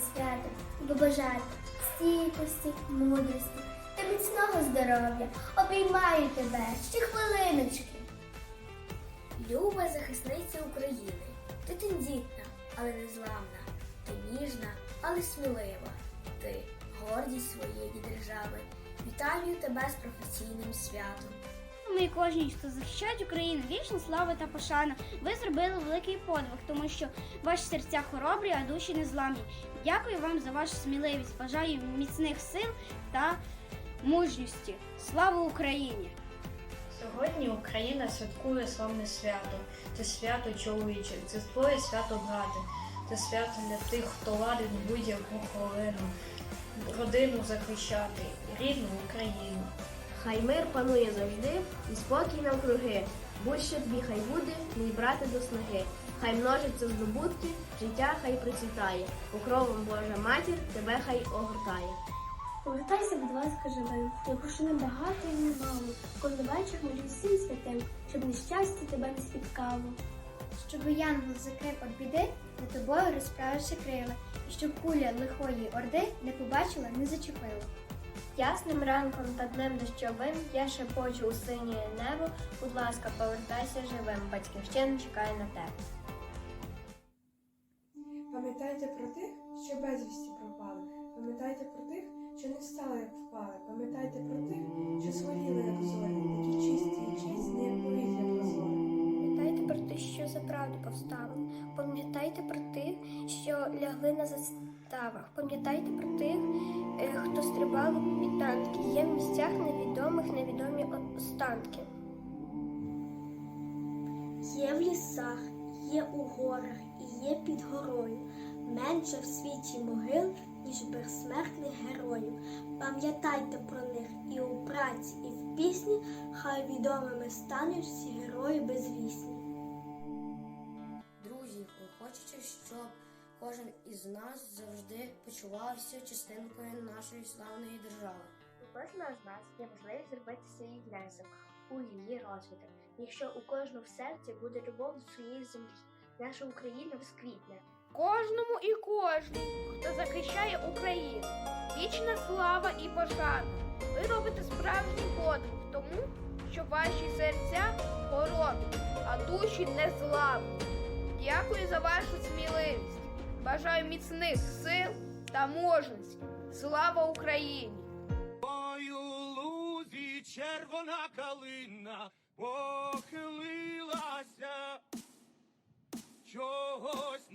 святом побажати стійкості, мудрості та міцного здоров'я обіймаю тебе ще хвилиночки. Люба захисниця України, ти тендітна, але незламна, ти ніжна, але смілива. Ти гордість своєї держави. Вітаю тебе з професійним святом. Ми кожній, хто захищають Україну, вічна слава та пошана. Ви зробили великий подвиг, тому що ваші серця хоробрі, а душі незламні. Дякую вам за вашу сміливість. Бажаю міцних сил та мужності. Слава Україні! Сьогодні Україна святкує славне свято. Це свято чоловіче, це твоє свято брати. Це свято для тих, хто ладить будь-яку хвилину, родину захищати, рідну Україну. Хай мир панує завжди і спокій навкруги. Будь-що тобі хай буде, мій брате до снаги. Хай множиться здобутки, життя хай процвітає. Покровом Божа матір тебе хай огортає. Повертайся, будь ласка, живим. Я прошу не багато і не мало. Кожен вечір молю всім святим, щоб нещастя тебе не спіткало. Щоб янгол закрив від біди, за тобою розправивши крила, і щоб куля лихої орди не побачила, не зачепила. Ясним ранком та днем дощовим я шепочу у синє небо. Будь ласка, повертайся живим. Батьківщина чекає на тебе. Пам'ятайте про тих, що безвісті пропали. Пам'ятайте про тих, що не встали, як впали. Пам'ятайте про тих, що своріли, як зорі, такі чисті і чесні, як повітря прозоре. Пам'ятайте про тих, що за правду повстали. Пам'ятайте про що лягли на заставах. Пам'ятайте про тих, е, хто стрибав від танки. Є в місцях невідомих невідомі останки. Є в лісах, є у горах і є під горою. Менше в світі могил, ніж безсмертних героїв. Пам'ятайте про них і у праці, і в пісні, хай відомими стануть всі герої безвісні. Друзі, хочеться, щоб кожен із нас завжди почувався частинкою нашої славної держави. У кожного з нас є можливість зробити свій внесок у її розвиток. Якщо у кожного в серці буде любов до своєї землі, наша Україна розквітне. Кожному і кожному, хто захищає Україну. Вічна слава і пошана. Ви робите справжній подвиг тому, що ваші серця хоробрі, а душі незламні. Дякую за вашу сміливість. Бажаю міцних сил та мужності. Слава Україні! Ой, лузі червона калина похилилася чогось.